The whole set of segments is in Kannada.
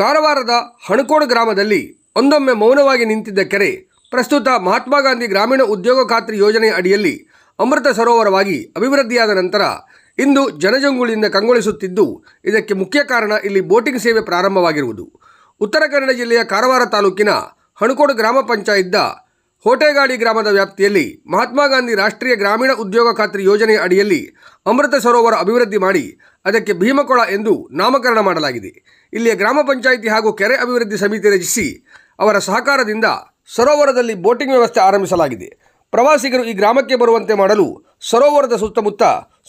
ಕಾರವಾರದ ಹಣಕೋಡು ಗ್ರಾಮದಲ್ಲಿ ಒಂದೊಮ್ಮೆ ಮೌನವಾಗಿ ನಿಂತಿದ್ದ ಕೆರೆ ಪ್ರಸ್ತುತ ಮಹಾತ್ಮ ಗಾಂಧಿ ಗ್ರಾಮೀಣ ಉದ್ಯೋಗ ಖಾತ್ರಿ ಯೋಜನೆ ಅಡಿಯಲ್ಲಿ ಅಮೃತ ಸರೋವರವಾಗಿ ಅಭಿವೃದ್ಧಿಯಾದ ನಂತರ ಇಂದು ಜನಜಂಗುಳಿಯಿಂದ ಕಂಗೊಳಿಸುತ್ತಿದ್ದು, ಇದಕ್ಕೆ ಮುಖ್ಯ ಕಾರಣ ಇಲ್ಲಿ ಬೋಟಿಂಗ್ ಸೇವೆ ಪ್ರಾರಂಭವಾಗಿರುವುದು. ಉತ್ತರ ಕನ್ನಡ ಜಿಲ್ಲೆಯ ಕಾರವಾರ ತಾಲೂಕಿನ ಹಣಕೋಡು ಗ್ರಾಮ ಪಂಚಾಯತ್ದ ಹೋಟೆಗಾಡಿ ಗ್ರಾಮದ ವ್ಯಾಪ್ತಿಯಲ್ಲಿ ಮಹಾತ್ಮ ಗಾಂಧಿ ರಾಷ್ಟ್ರೀಯ ಗ್ರಾಮೀಣ ಉದ್ಯೋಗ ಖಾತ್ರಿ ಯೋಜನೆಯ ಅಡಿಯಲ್ಲಿ ಅಮೃತ ಸರೋವರ ಅಭಿವೃದ್ಧಿ ಮಾಡಿ ಅದಕ್ಕೆ ಭೀಮಕೊಳ ಎಂದು ನಾಮಕರಣ ಮಾಡಲಾಗಿದೆ. ಇಲ್ಲಿಯ ಗ್ರಾಮ ಪಂಚಾಯಿತಿ ಹಾಗೂ ಕೆರೆ ಅಭಿವೃದ್ಧಿ ಸಮಿತಿ ರಚಿಸಿ ಅವರ ಸಹಕಾರದಿಂದ ಸರೋವರದಲ್ಲಿ ಬೋಟಿಂಗ್ ವ್ಯವಸ್ಥೆ ಆರಂಭಿಸಲಾಗಿದೆ. ಪ್ರವಾಸಿಗರು ಈ ಗ್ರಾಮಕ್ಕೆ ಬರುವಂತೆ ಮಾಡಲು ಸರೋವರದ ಸುತ್ತಮುತ್ತ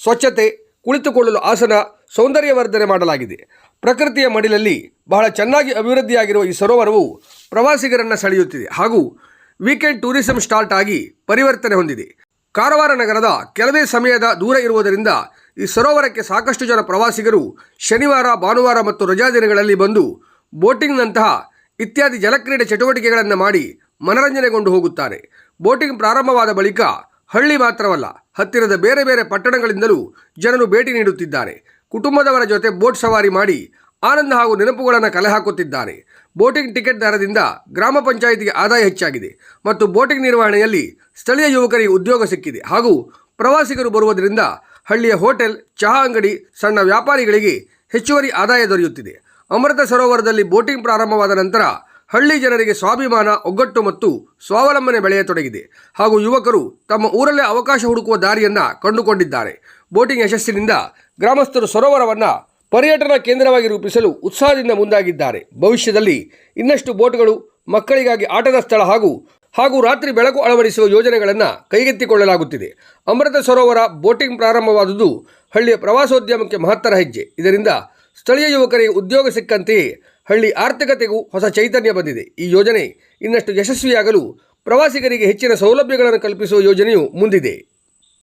ಸ್ವಚ್ಛತೆ, ಕುಳಿತುಕೊಳ್ಳಲು ಆಸನ, ಸೌಂದರ್ಯವರ್ಧನೆ ಮಾಡಲಾಗಿದೆ. ಪ್ರಕೃತಿಯ ಮಡಿಲಲ್ಲಿ ಬಹಳ ಚೆನ್ನಾಗಿ ಅಭಿವೃದ್ಧಿಯಾಗಿರುವ ಈ ಸರೋವರವು ಪ್ರವಾಸಿಗರನ್ನು ಸೆಳೆಯುತ್ತಿದೆ ಹಾಗೂ ವೀಕೆಂಡ್ ಟೂರಿಸಂ ಸ್ಟಾರ್ಟ್ ಆಗಿ ಪರಿವರ್ತನೆ ಹೊಂದಿದೆ. ಕಾರವಾರ ನಗರದ ಕೆಲವೇ ಸಮಯದ ದೂರ ಇರುವುದರಿಂದ ಈ ಸರೋವರಕ್ಕೆ ಸಾಕಷ್ಟು ಜನ ಪ್ರವಾಸಿಗರು ಶನಿವಾರ, ಭಾನುವಾರ ಮತ್ತು ರಜಾ ದಿನಗಳಲ್ಲಿ ಬಂದು ಬೋಟಿಂಗ್ನಂತಹ ಇತ್ಯಾದಿ ಜಲಕ್ರೀಡೆ ಚಟುವಟಿಕೆಗಳನ್ನು ಮಾಡಿ ಮನರಂಜನೆಗೊಂಡು ಹೋಗುತ್ತಾರೆ. ಬೋಟಿಂಗ್ ಪ್ರಾರಂಭವಾದ ಬಳಿಕ ಹಳ್ಳಿ ಮಾತ್ರವಲ್ಲ, ಹತ್ತಿರದ ಬೇರೆ ಬೇರೆ ಪಟ್ಟಣಗಳಿಂದಲೂ ಜನರು ಭೇಟಿ ನೀಡುತ್ತಿದ್ದಾರೆ. ಕುಟುಂಬದವರ ಜೊತೆ ಬೋಟ್ ಸವಾರಿ ಮಾಡಿ ಆನಂದ ಹಾಗೂ ನೆನಪುಗಳನ್ನು ಕಲೆ ಹಾಕುತ್ತಿದ್ದಾರೆ. ಬೋಟಿಂಗ್ ಟಿಕೆಟ್ ದರದಿಂದ ಗ್ರಾಮ ಪಂಚಾಯಿತಿಗೆ ಆದಾಯ ಹೆಚ್ಚಾಗಿದೆ ಮತ್ತು ಬೋಟಿಂಗ್ ನಿರ್ವಹಣೆಯಲ್ಲಿ ಸ್ಥಳೀಯ ಯುವಕರಿಗೆ ಉದ್ಯೋಗ ಸಿಕ್ಕಿದೆ ಹಾಗೂ ಪ್ರವಾಸಿಗರು ಬರುವುದರಿಂದ ಹಳ್ಳಿಯ ಹೋಟೆಲ್, ಚಹಾ ಅಂಗಡಿ, ಸಣ್ಣ ವ್ಯಾಪಾರಿಗಳಿಗೆ ಹೆಚ್ಚುವರಿ ಆದಾಯ ದೊರೆಯುತ್ತಿದೆ. ಅಮೃತ ಸರೋವರದಲ್ಲಿ ಬೋಟಿಂಗ್ ಪ್ರಾರಂಭವಾದ ನಂತರ ಹಳ್ಳಿ ಜನರಿಗೆ ಸ್ವಾಭಿಮಾನ, ಒಗ್ಗಟ್ಟು ಮತ್ತು ಸ್ವಾವಲಂಬನೆ ಬೆಳೆಯತೊಡಗಿದೆ ಹಾಗೂ ಯುವಕರು ತಮ್ಮ ಊರಲ್ಲೇ ಅವಕಾಶ ಹುಡುಕುವ ದಾರಿಯನ್ನು ಕಂಡುಕೊಂಡಿದ್ದಾರೆ. ಬೋಟಿಂಗ್ ಯಶಸ್ಸಿನಿಂದ ಗ್ರಾಮಸ್ಥರು ಸರೋವರವನ್ನು ಪರ್ಯಟನಾ ಕೇಂದ್ರವಾಗಿ ರೂಪಿಸಲು ಉತ್ಸಾಹದಿಂದ ಮುಂದಾಗಿದ್ದಾರೆ. ಭವಿಷ್ಯದಲ್ಲಿ ಇನ್ನಷ್ಟು ಬೋಟ್ಗಳು ಮಕ್ಕಳಿಗಾಗಿ ಆಟದ ಸ್ಥಳ ಹಾಗೂ ಹಾಗೂ ರಾತ್ರಿ ಬೆಳಕು ಅಳವಡಿಸುವ ಯೋಜನೆಗಳನ್ನು ಕೈಗೆತ್ತಿಕೊಳ್ಳಲಾಗುತ್ತಿದೆ. ಅಮೃತ ಸರೋವರ ಬೋಟಿಂಗ್ ಪ್ರಾರಂಭವಾದುದು ಹಳ್ಳಿಯ ಪ್ರವಾಸೋದ್ಯಮಕ್ಕೆ ಮಹತ್ತರ ಹೆಜ್ಜೆ. ಇದರಿಂದ ಸ್ಥಳೀಯ ಯುವಕರಿಗೆ ಉದ್ಯೋಗ ಸಿಕ್ಕಂತೆಯೇ ಹಳ್ಳಿ ಆರ್ಥಿಕತೆಗೂ ಹೊಸ ಚೈತನ್ಯ ಬಂದಿದೆ. ಈ ಯೋಜನೆ ಇನ್ನಷ್ಟು ಯಶಸ್ವಿಯಾಗಲು ಪ್ರವಾಸಿಗರಿಗೆ ಹೆಚ್ಚಿನ ಸೌಲಭ್ಯಗಳನ್ನು ಕಲ್ಪಿಸುವ ಯೋಜನೆಯು ಮುಂದಿದೆ.